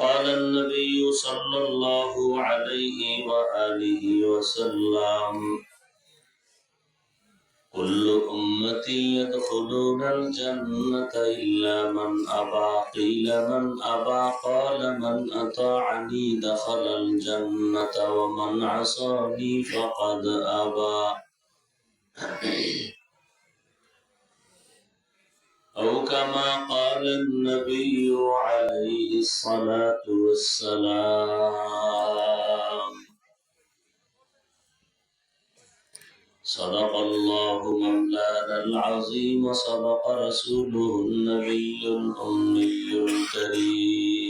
وقال النبي صلى الله عليه وآله وسلم كل أمتي يدخلون الجنة إلا من أبى. قيل من أبى؟ قال من أطاعني دخل الجنة ومن عصاني فقد أبى. أو كما قال النبي عليه الصلاة والسلام. صدق الله مولانا العظيم وصدق رسوله النبي الأمي الكريم.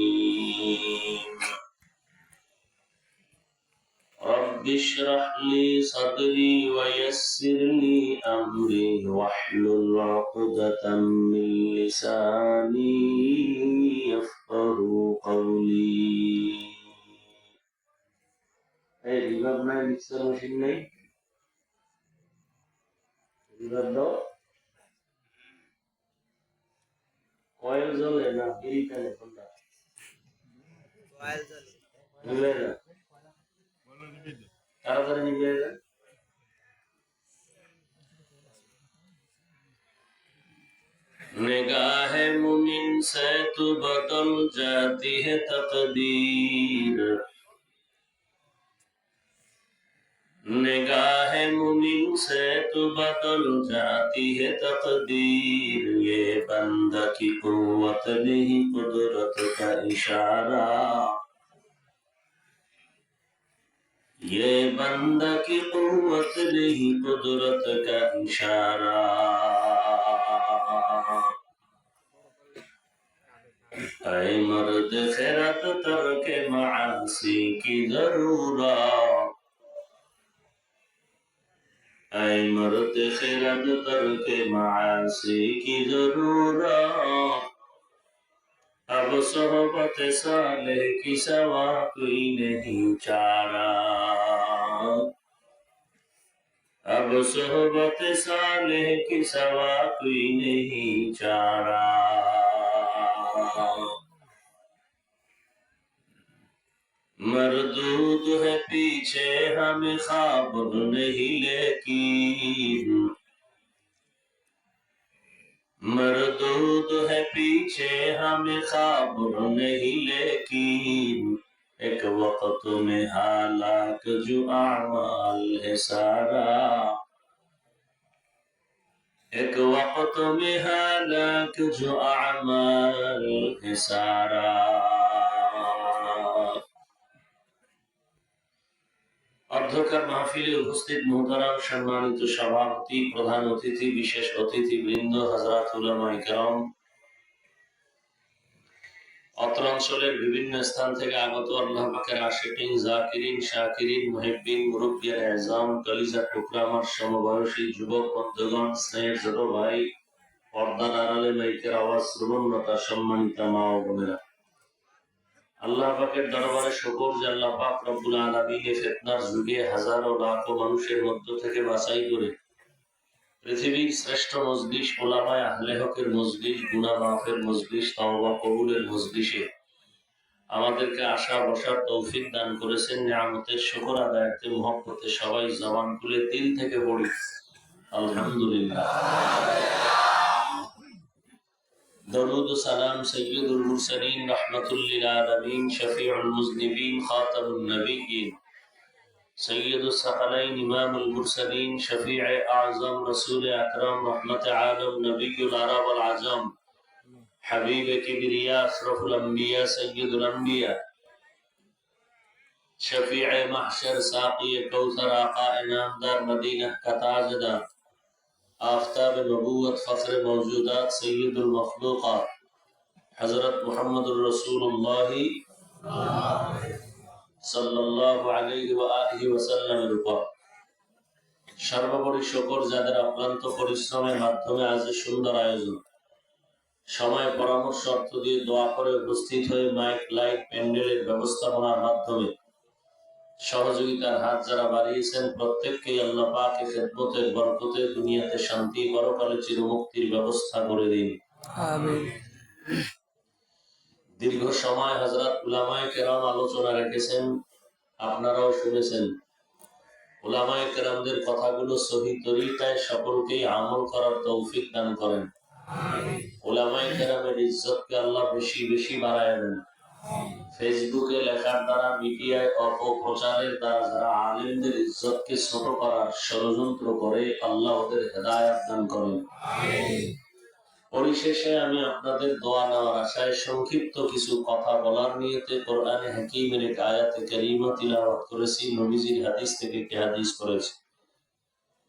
رب اشرح لي صدري ويسر لي أمري واحلل عقدة من لساني يفقه قولي এই রিভার নাই মিক্সার মেশিন নেই রিভার দাও কয়েল জ্বলে না বিড়ি টানে কোনটা নিবে না তাড়াতাড়ি নিয়ে যান نگاہ مومن سے تو بدل جاتی ہے تقدیر نگاہ مومن سے تو بدل جاتی ہے تقدیر یہ بندہ کی قوت نہیں قدرت کا اشارہ یہ بندہ کی قوت نہیں قدرت کا اشارہ اے مرد خیرت ترک معاصی کی ضرورہ اے مرد خیرت ترک معاصی کی ضرورہ اب صحبت صالح کی سوا کوئی نہیں چارا اب صحبت صالح کی سوا کوئی نہیں چارا مردود ہے پیچھے ہمیں خواب نہیں لیکن مردود ہے پیچھے، ہمیں خواب نہیں، لیکن ایک وقت میں حالات جو اعمال ہے سارا۔ ایک وقت میں حالات جو اعمال ہے سارا۔ অধ্যক্ষার মাহফিলে উপস্থিত মোহতারাম সম্মানিত সভাপতি, প্রধান অতিথি, বিশেষ অতিথি বৃন্দ হাজরাত উলামাই অত্র অঞ্চলের বিভিন্ন স্থান থেকে আগত আল্লাহ পাকের আশিকিন, জাকিরিন, শাকিরিন, মুহিব্বিন, মুরব্বিয়ান এজাম কলিজা টুকরা আমার সমবয়সী যুবক, বন্ধুগণ, স্নেহের ছোট ভাই, পর্দার আড়ালে মাইকের আওয়াজ শ্রবণতা সম্মানিতা মা বোনেরা। আল্লাহ পাকের দরবারে শুকর যে আল্লাহ পাক রব্বুল আলামিন এই ফিতনার যুগে হাজারো লাখো মানুষের মধ্য থেকে বাছাই করে পৃথিবীর শ্রেষ্ঠ মজলিস ওলামায় আহলে হকের মজলিস গুনাহ মাফের মজলিস, তওবা কবুলের মজলিসে আমাদেরকে আশা বসার তৌফিক দান করেছেন। নিয়ামতের শুকর আদায়তে মহব্বতে সবাই জবান খুলে দিল থেকে পড়ি। আলহামদুলিল্লাহ। درود و سلام سید المرسلین رحمت للعالمین شفیع المذنبین خاتم النبیین. سید الثقلین امام المرسلین شفیع اعظم رسول اکرم رحمت عالم نبی العرب العظم حبیب کبریا اشرف الانبیاء سید الانبیاء. شفیع محشر ساقی کوثر آقا انعامدار مدینہ کا تاجدار آفتاب نبوت فخر موجودات سید المخلوقات حضرت محمد الرسول اللہ সাল্লাল্লাহু আলাইহি ওয়া আলিহি ওয়াসাল্লামের উপর সর্বোপরি শকর যাদের অক্লান্ত পরিশ্রমের মাধ্যমে আজ এই সুন্দর আয়োজন সময় পরামর্শ অর্থ দিয়ে দোয়া করে উপস্থিত হয়ে মাইক লাইট প্যান্ডেলের ব্যবস্থাপনার মাধ্যমে সহযোগিতার হাত যারা বাড়িয়েছেন প্রত্যেককেই আল্লাহ পাকে খেদমতের বরকতে দুনিয়াতে শান্তি পরকালে চিরমুক্তির ব্যবস্থা করে দিন। দীর্ঘ সময় হজরত উলামায়ে কেরাম আলোচনা রেখেছেন আপনারাও শুনেছেন। উলামায়ে কেরামদের কথাগুলো সহি তরিকায় সকলকেই আমল করার তৌফিক দান করেন। উলামায়ে কেরামের ইজ্জতকে আল্লাহ বেশি বেশি বাড়ায় দেন। ফেসবুকে লেখার দ্বারা মিডিয়ায় অপপ্রচারের দ্বারা যারা আলেমদের ইজ্জতকে ছোট করার ষড়যন্ত্র করে আল্লাহ ওদের হেদায়াত দান করেন। পরিশেষে আমি আপনাদের দোয়া নেওয়ার আশায় সংক্ষিপ্ত কিছু কথা বলার নিয়তে কোরআনে হাকিমের এক আয়াতে কারিমা তিলাওয়াত করেছি নবীজির হাদিস থেকে কে হাদিস করেছি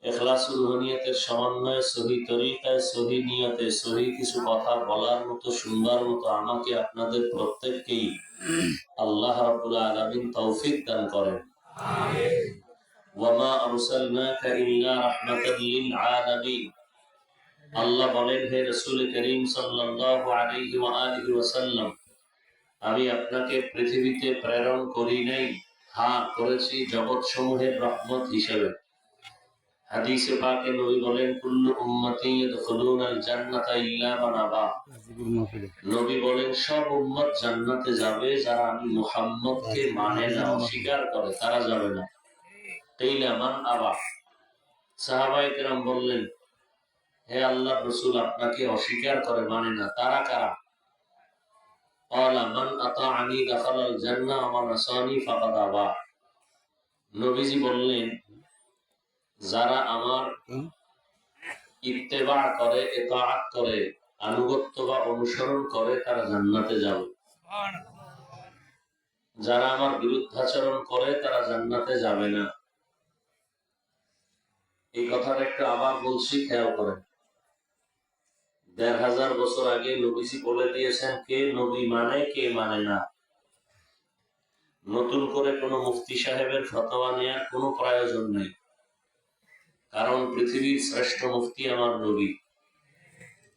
এখলাসুল সমন্বয়ে সহি তরিকায়, সহি নিয়তে সহি কিছু কথা বলার মতো মতো আমাকে আপনাদের প্রত্যেককেই আল্লাহ রাব্বুল আলামিন তৌফিক দান করেন। আরসালনাকা ইল্লা রাহমাতাল লিল আলামিন। আল্লাহ বলেন, হে রসুল করিম সাল্লাল্লাহু আলাইহি ওয়া আলিহি ওয়াসাল্লাম, আমি আপনাকে পৃথিবীতে প্রেরণ করি নাই হ্যাঁ করেছি জগৎ সমূহের রহমত হিসেবে। হাদিসে পাকে নবী বলেন, কুল্লু উম্মতি জান্নাতা ইল্লা মান আবা। নবী বলেন, সব উম্মত জান্নাতে যাবে, যারা আমি মুহাম্মদকে মানে না, অস্বীকার করে, তারা যাবে না। মান আবা? সাহাবায়ে কেরাম বললেন, হে আল্লাহ রসুল, আপনাকে অস্বীকার করে মানে না, তারা কারা? নবীজি বললেন যারা আমার ইত্তেবা করে এতাআত করে আনুগত্য বা অনুসরণ করে তারা জান্নাতে যাবে। যারা আমার বিরুদ্ধাচরণ করে তারা জান্নাতে যাবে না। এই কথাটা একটু আবার বলছি খেয়াল করেন। দেড় হাজার বছর আগে নবীজি বলে দিয়েছেন কে নবী মানে কে মানে না। নতুন করে কোনো মুফতি সাহেবের ফতোয়া নেওয়ার কোনো প্রয়োজন নেই। কারণ পৃথিবীর শ্রেষ্ঠ মুফতি আমার নবী।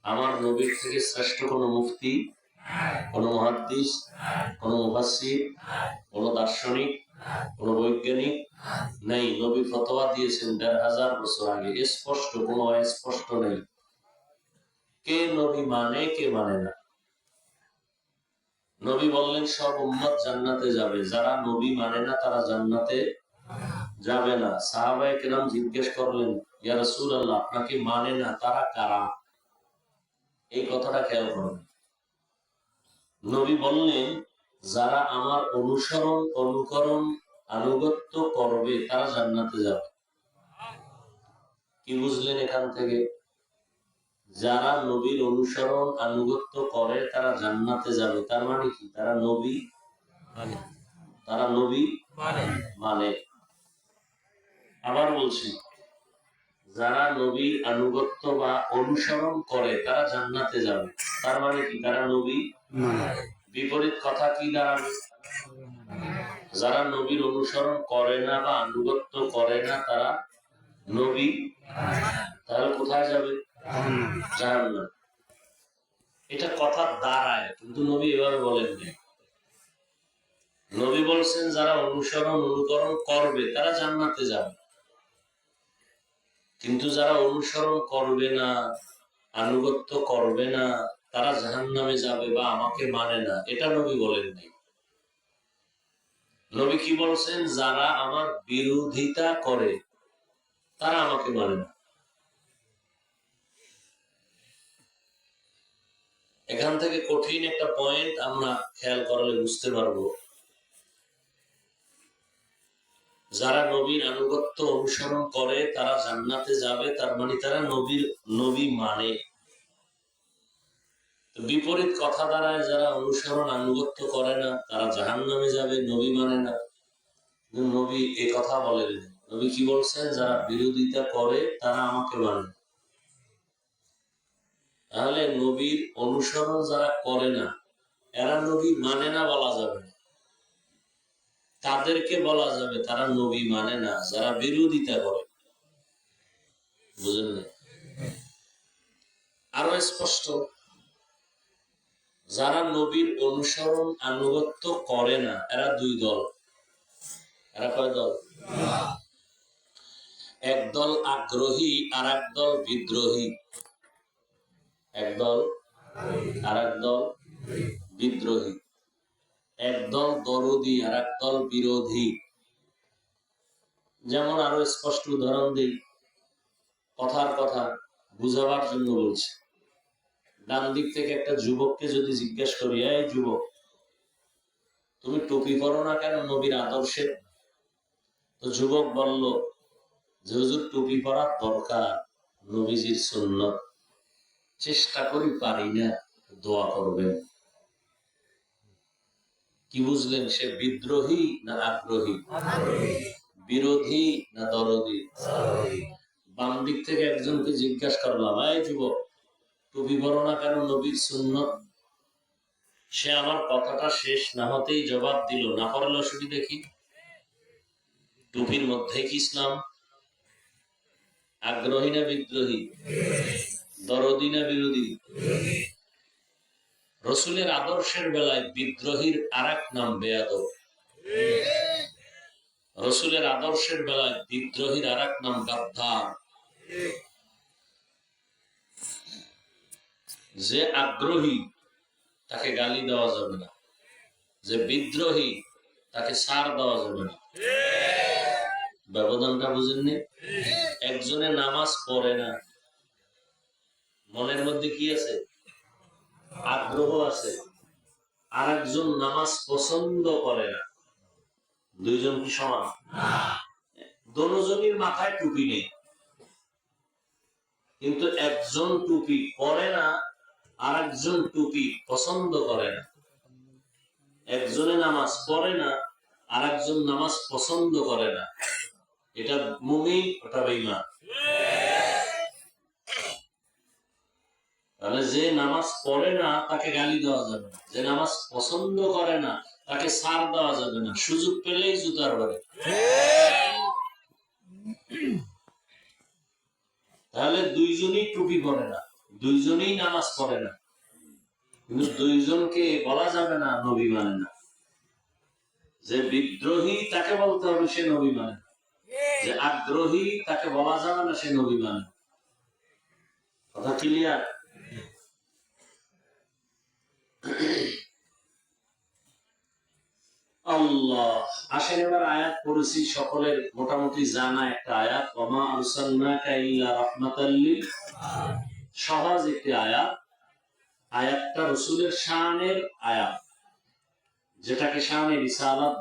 আমার নবীর থেকে শ্রেষ্ঠ কোনো মুফতি, কোনো মহাদ্দিস, কোনো মুফাসির কোনো দার্শনিক, কোনো বৈজ্ঞানিক নেই। নবী ফতোয়া দিয়েছেন দেড় হাজার বছর আগে। স্পষ্ট, কোনো স্পষ্ট নেই। কে নবী মানে কে মানে না? নবী বললেন, সব উম্মত জান্নাতে যাবে। যারা নবী মানে না, তারা জান্নাতে যাবে না। সাহাবাই কেরাম জিজ্ঞেস করলেন ইয়া রাসূল আল্লাহ আপনাকে মানে না তারা কারা? এই কথাটা খেয়াল করবেন নবী বললেন যারা আমার অনুসরণ অনুকরণ আনুগত্য করবে তারা জান্নাতে যাবে। কি বুঝলেন এখান থেকে? যারা নবীর অনুসরণ আনুগত্য করে তারা জান্নাতে যাবে। তার মানে কি? তারা নবী মানে। তারা নবী মানে। আবার বলছি যারা নবীর আনুগত্য বা অনুসরণ করে তারা জান্নাতে যাবে। তার মানে কি? তারা নবী বিপরীত কথা কি দাঁড়াবে? যারা নবীর অনুসরণ করে না বা আনুগত্য করে না তারা নবী তাহলে কোথায় যাবে? জাহান্নাম। এটা কথা দাঁড়ায় কিন্তু নবী এভাবে বলেননি। নবী বলছেন যারা অনুসরণ অনুকরণ করবে তারা জান্নাতে যাবে। কিন্তু যারা অনুসরণ করবে না, আনুগত্য করবে না, তারা জাহান্নামে যাবে বা আমাকে মানে না। এটা নবী বলেননি নবী কি বলছেন? যারা আমার বিরোধিতা করে, তারা আমাকে মানে না। এখান থেকে কঠিন একটা পয়েন্ট আমরা খেয়াল করলে বুঝতে পারব। যারা নবীর আনুগত্য অনুসরণ করে, তারা জান্নাতে যাবে, তার মানে তারা নবীর, নবী মানে। বিপরীত কথা দ্বারায় যারা অনুসরণ, আনুগত্য করে না, তারা জাহান নামে যাবে, নবী মানে না। নবী এ কথা বলেন নবী কি বলছেন? যারা বিরোধিতা করে, তারা আমাকে মানে তাহলে নবীর অনুসরণ যারা করে না, এরা নবী মানে না বলা যাবে না। তাদেরকে বলা যাবে তারা নবী মানে না, যারা বিরোধিতা করে। বুঝলেন? আরও স্পষ্ট, যারা নবীর অনুসরণ আনুগত্য করে না, এরা দুই দল। এরা কয় দল? একদল আগ্রহী আর দল বিদ্রোহী। একদল আর দল বিদ্রোহী। একদল দরদি আর একদল বিরোধী। যেমন আরও স্পষ্ট উদাহরণ দিই, কথার কথা বুঝাবার জন্য বলছি। ডান দিক থেকে একটা যুবককে যদি জিজ্ঞেস করি, এই যুবক, তুমি টুপি পরো না কেন নবীর আদর্শে? তো যুবক বলল, যে হুজুর, টুপি পরার দরকার নবীজির সুন্নত। চেষ্টা করি পারি না, দোয়া করবেন। কি বুঝলেন, সে বিদ্রোহী না আগ্রহী? বিরোধী না দরদি? বাম দিক থেকে একজনকে জিজ্ঞাসা করলাম এই যুবক টুপি পরো না কেন নবীর সুন্নত? সে আমার কথাটা শেষ না হতেই জবাব দিল, না পড়ালে অসুবিধা কি টুপির মধ্যে কি ইসলাম? আগ্রহী না বিদ্রোহী? দরদি না বিরোধী? রসুলের আদর্শের বেলায় বিদ্রোহীর আর নাম বেয়াদব। রসুলের আদর্শের বেলায় বিদ্রোহীর আর নাম গাদ্দার। যে আগ্রহী, তাকে গালি দেওয়া যাবে না। যে বিদ্রোহী, তাকে সার দেওয়া যাবে না। ব্যবধানটা বুঝেননি? একজনে নামাজ পড়ে না। মনের মধ্যে কি আছে? আগ্রহ আছে। আর একজন নামাজ পছন্দ করে না। দুইজন কি সমান? দনোজনের মাথায় টুপি নেই। কিন্তু একজন টুপি পরে না আর একজন টুপি পছন্দ করে না। একজনে নামাজ পড়ে না আর একজন নামাজ পছন্দ করে না। এটা মুমিন, ওটা বেইমান তাহলে যে নামাজ পড়ে না, তাকে গালি দেওয়া যাবে না। যে নামাজ পছন্দ করে না, তাকে সার দেওয়া যাবে না। সুযোগ পেলেই জুতার বাড়ি। তাহলে দুইজনই টুপি পরে না, দুইজনই নামাজ পড়ে না। কিন্তু দুইজনকে বলা যাবে না, নবী মানে না। যে বিদ্রোহী তাকে বলতে হবে, সে নবী মানে। যে আগ্রহী তাকে বলা যাবে না, সে নবী মানে। কথা ক্লিয়ার আল্লাহ। আসেন এবার আয়াত পড়েছি, সকলের মোটামুটি জানা একটা আয়াত। সহজ একটি আয়াত। আয়াতটা রসুলের শানের আয়াত, যেটাকে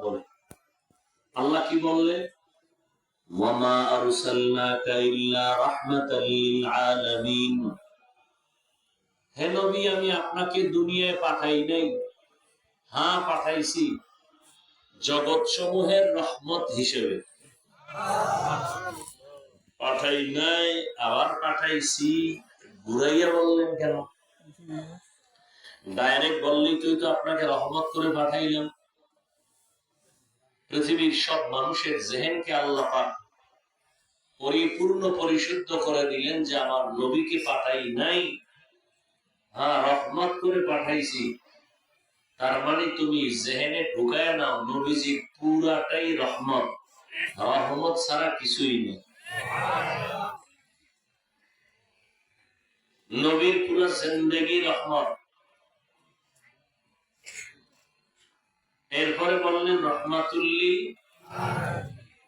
বলে। আল্লাহ কি বললেন? ওয়ামা আলামিন। হে নবী, আমি আপনাকে দুনিয়ায় পাঠাই নাই। হ্যাঁ পাঠাইছি। জগৎ সমূহের রহমত হিসেবে। পাঠাই নাই, আবার পাঠাইছি। ঘুরাইয়া বললেন কেন? ডাইরেক্ট বললেই তুই তো আপনাকে রহমত করে পাঠাইলাম। পৃথিবীর সব মানুষের জেহেনকে আল্লাহ পাক পরিপূর্ণ পরিশুদ্ধ করে দিলেন যে, আমার নবীকে পাঠাই নাই। হ্যাঁ রহমত করে পাঠাইছি। তার মানে তুমি জেহেনে ঢুকায় নাও, নবীজি পুরাটাই রহমত। রহমত ছাড়া কিছুই নেই। নবীর পুরো জিন্দগি রহমত। এরপরে বললেন, রহমাতুল্লি।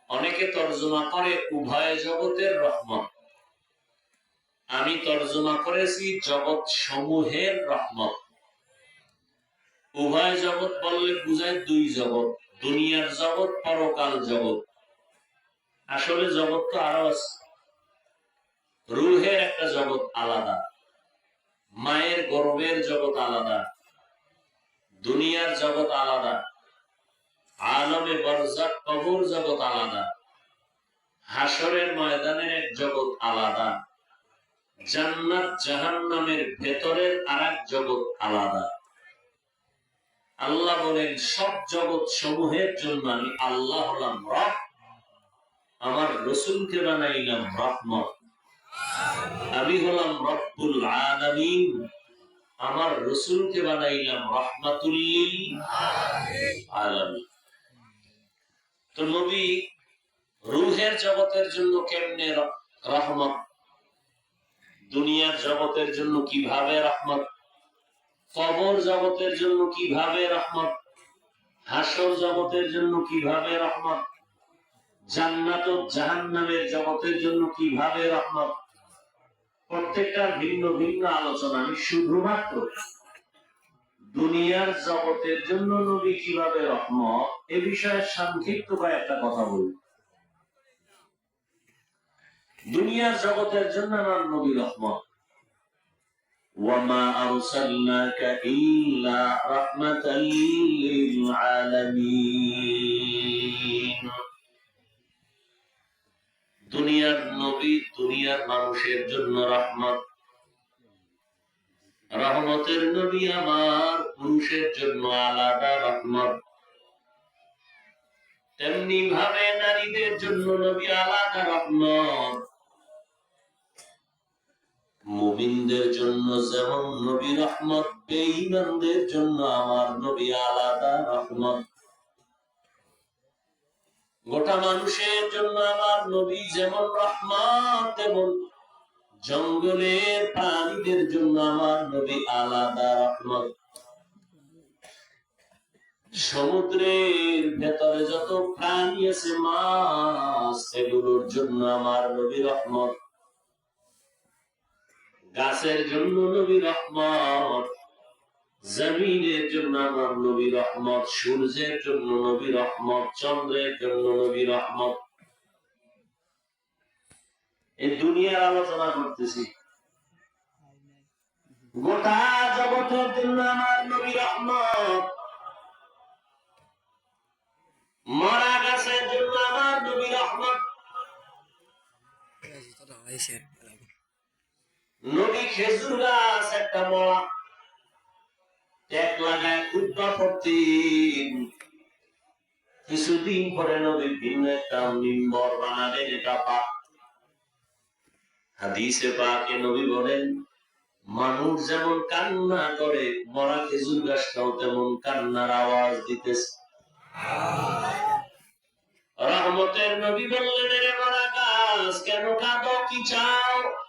অনেকে তর্জমা করে, উভয় জগতের রহমত। আমি তর্জমা করেছি জগৎ সমূহের রহমত। উভয় জগৎ বললে বুঝায় দুই জগৎ, দুনিয়ার জগৎ, পরকাল জগৎ। আসলে জগৎ তো আরও আছে। রুহের একটা জগৎ আলাদা, মায়ের গর্বের জগৎ আলাদা, দুনিয়ার জগৎ আলাদা, আলমে বরজাক কবর জগৎ আলাদা হাসরের ময়দানের এক জগৎ আলাদা, জান্নাত জাহান্নামের ভেতরের আর এক জগৎ আলাদা। আল্লাহ বলেন, সব জগৎ সমূহের জন্য আমি আল্লাহ হলাম রব, আমার রসুলকে বানাইলাম রহমত আমি হলাম রব্বুল আলামিন, আমার রসুলকে বানাইলাম রহমাতুল্লিল আলামিন। তো নবী রুহের জগতের জন্য কেমনে রহমত? দুনিয়ার জগতের জন্য কীভাবে রহমত? কবর জগতের জন্য কীভাবে রহমত? হাসর জগতের জন্য কীভাবে রহমত? জান্নাত জাহান্নামের জগতের জন্য কীভাবে রহমত? প্রত্যেকটা ভিন্ন ভিন্ন আলোচনা আমি শুধুমাত্র দুনিয়ার জগতের জন্য নবী কীভাবে রহমত, এ বিষয়ে সংক্ষিপ্ত একটা কথা বলব দুনিয়ার জগতের জন্য আমার নবী রহমত। وما أرسلناك إلا رحمة للعالمين দুনিয়ার নবী দুনিয়ার মানুষের জন্য রহমত রহমতের নবী আমার পুরুষের জন্য আলাদা রহমত তেমনি ভাবে নারীদের জন্য নবী আলাদা রহমত মুমিনদের জন্য যেমন নবী রহমত, বেঈমানদের জন্য আমার নবী আলাদা রহমত। গোটা মানুষের জন্য আমার নবী যেমন রহমত, তেমন জঙ্গলের প্রাণীদের জন্য আমার নবী আলাদা রহমত। সমুদ্রের ভেতরে যত প্রাণী আছে, মাছ এগুলোর জন্য আমার নবী রহমত। গাছের জন্য নবী রহমত জমিনের জন্য আমার নবী রহমত সূর্যের জন্য নবী রহমত চন্দ্রের জন্য নবী রহমত এই দুনিয়ার আলোচনা করতেছি গোটা জগতের জন্য আমার নবী রহমত মরা গাছের জন্য আমার নবী রহমত নবী খেজুর গাছ একটা মরা ট্যাক লাগায় খুদ্া পড়তেন কিছুদিন পরে নবী ভিন্ন একটা মিম্বর বানালেন, এটা পাক। হাদিসে পাকে নবী বলেন, মানুষ যেমন কান্না করে, মরা খেজুর গাছটাও তেমন কান্নার আওয়াজ দিতেছে। রহমতের নবী বললেন রে মরা গাছ, কেন কাঁদো? কি চাও?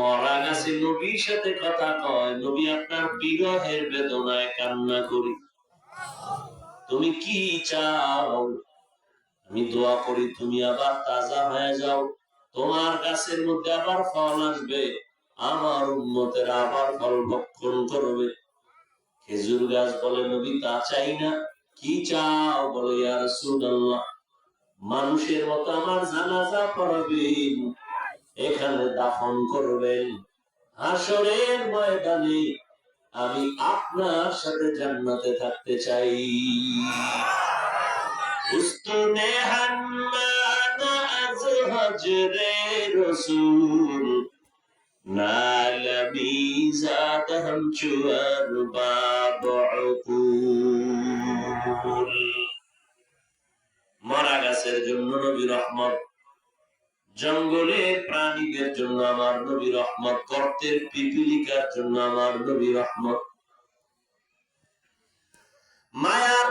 মরা গাছে নবীর সাথে কথা কয়, নবী, আপনার বিরহের বেদনায় কান্না করি। তুমি কি চাও? আমি দোয়া করি, তুমি আবার তাজা হয়ে যাও। তোমার গাছের মধ্যে আবার ফল আসবে। আমার উন্মতের আবার ফল ভক্ষণ করবে। খেজুর গাছ বলে, নবী, তা চাই না। কি চাও? বলে ইয়ার মানুষের মতো আমার জানাজা পড়াবেন। এখানে দাফন করবেন। হাসরের ময়দানে আমি আপনার সাথে জান্নাতে থাকতে চাই। মরা গাছের জন্য নবী রহমত। জঙ্গলের প্রাণীদের জন্য আমার নবী রহমত, গর্তের পিপিলিকার জন্য আমার নবী রহমত। মায়ার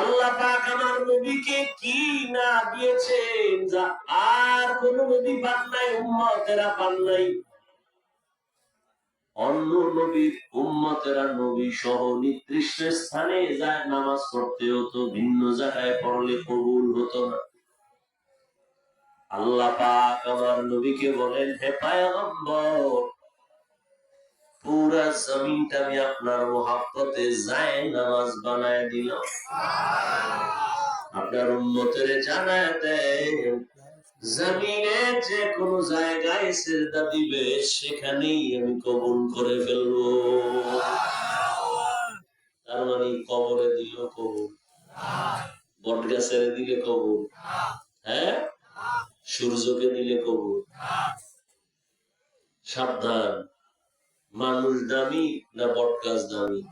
আল্লাহ পাক আমার নবীকে কি না দিয়েছেন যা আর কোন নবী পান নাই, উম্মতেরা পান নাই। অন্য নবীর উম্মতেরা নবী সহ নির্দিষ্ট স্থানে যায়, নামাজ পড়তে হতো, ভিন্ন জায়গায় পড়লে কবুল হতো না। আল্লাহ পাক আমার নবীকে বলেন, হে পায়গম্বর, পুরা জমিনটা আমি আপনার মোহাব্বতে যায়, নামাজ বানায় দিলাম। আপনার উন্মতের জানায় দেয় জমিনে যে জায়গায় সেজদা দিবে, সেখানেই আমি কবুল করে তার মানে কবরে দিল কবুল। বট গাছের দিলে কবুল। হ্যাঁ? সূর্যকে দিলে কবুল। সাবধান। মানুষ দামি না বট গাছ দামি?